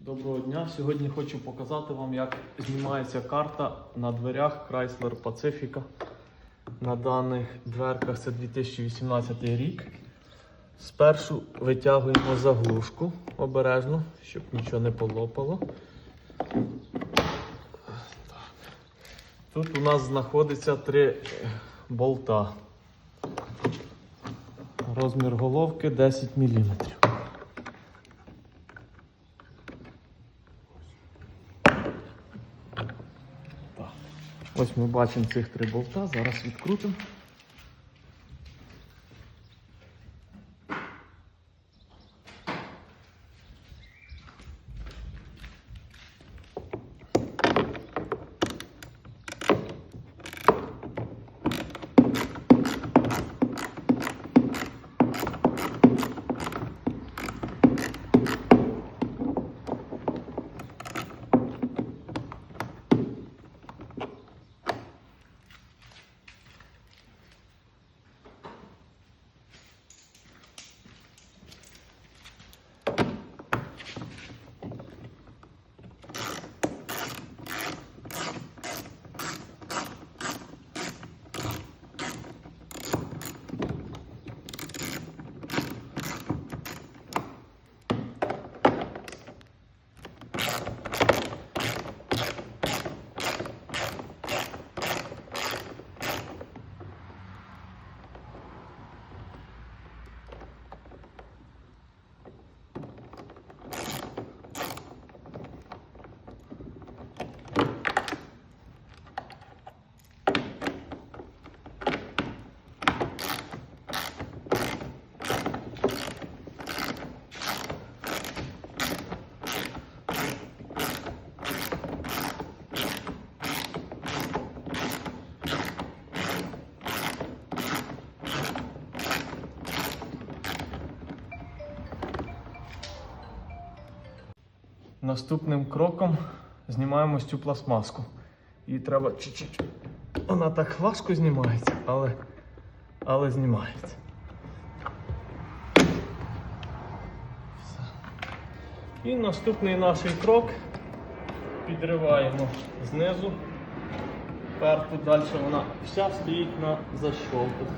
Доброго дня! Сьогодні хочу показати вам, як знімається карта на дверях Chrysler Pacifica. На даних дверках це 2018 рік. Спершу витягуємо заглушку обережно, щоб нічого не полопало. Тут у нас знаходиться три болта. Розмір головки 10 мм. Ось ми бачимо цих три болта. Зараз відкрутимо. Наступним кроком знімаємо цю пластмаску. Її треба чуть-чуть. Вона так важко знімається, але, але знімається. Все. І наступний наш крок підриваємо знизу. Вверху далі вона вся стоїть на защолках.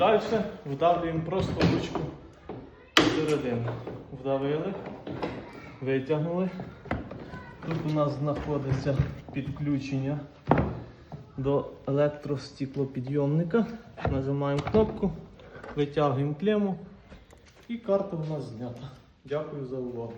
Далі вдавлюємо просто ручку всередину. Вдавили, витягнули. Тут у нас знаходиться підключення до електростеклопідйомника. Нажимаємо кнопку, витягуємо клему і карта у нас знята. Дякую за увагу.